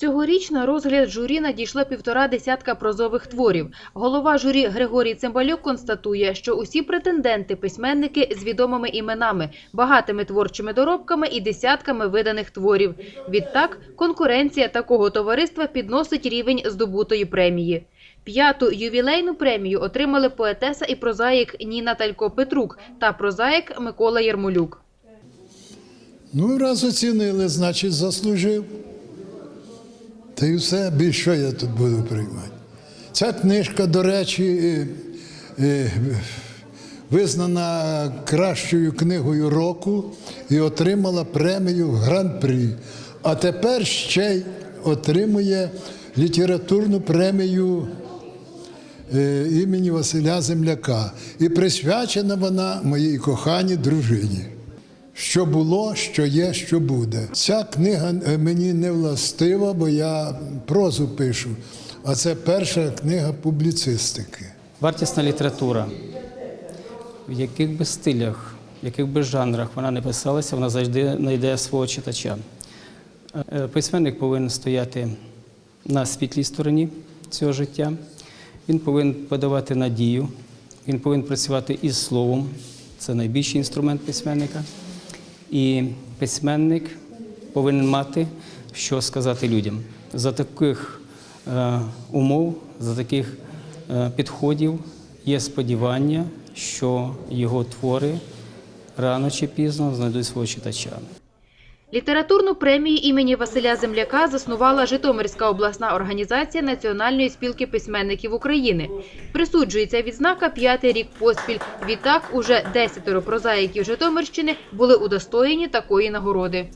Цьогоріч на розгляд журі надійшло півтора десятка прозових творів. Голова журі Григорій Цимбалюк констатує, що усі претенденти – письменники з відомими іменами, багатими творчими доробками і десятками виданих творів. Відтак, конкуренція такого товариства підносить рівень здобутої премії. П'яту ювілейну премію отримали поетеса і прозаїк Ніна Талько-Петрук та прозаїк Микола Єрмолюк. Ну, раз оцінили, значить заслужив. Та й все, більше я тут буду приймати. Ця книжка, до речі, е, е, визнана кращою книгою року і отримала премію Гран-прі. А тепер ще й отримує літературну премію е, імені Василя Земляка. І присвячена вона моїй коханій дружині. Що було, що є, що буде. Ця книга е, мені не властива, бо я прозу пишу, а це перша книга публіцистики. Вартісна література, в яких би стилях, в яких би жанрах вона не писалася, вона завжди знайде свого читача. Е, Письменник повинен стояти на світлій стороні цього життя, він повинен подавати надію, він повинен працювати із словом, це найбільший інструмент письменника. І письменник повинен мати, що сказати людям. За таких е, умов, за таких е, підходів є сподівання, що його твори рано чи пізно знайдуть свого читача. Літературну премію імені Василя Земляка заснувала Житомирська обласна організація Національної спілки письменників України. Присуджується відзнака п'ятий рік поспіль. Відтак уже десятеро прозаїків Житомирщини були удостоєні такої нагороди.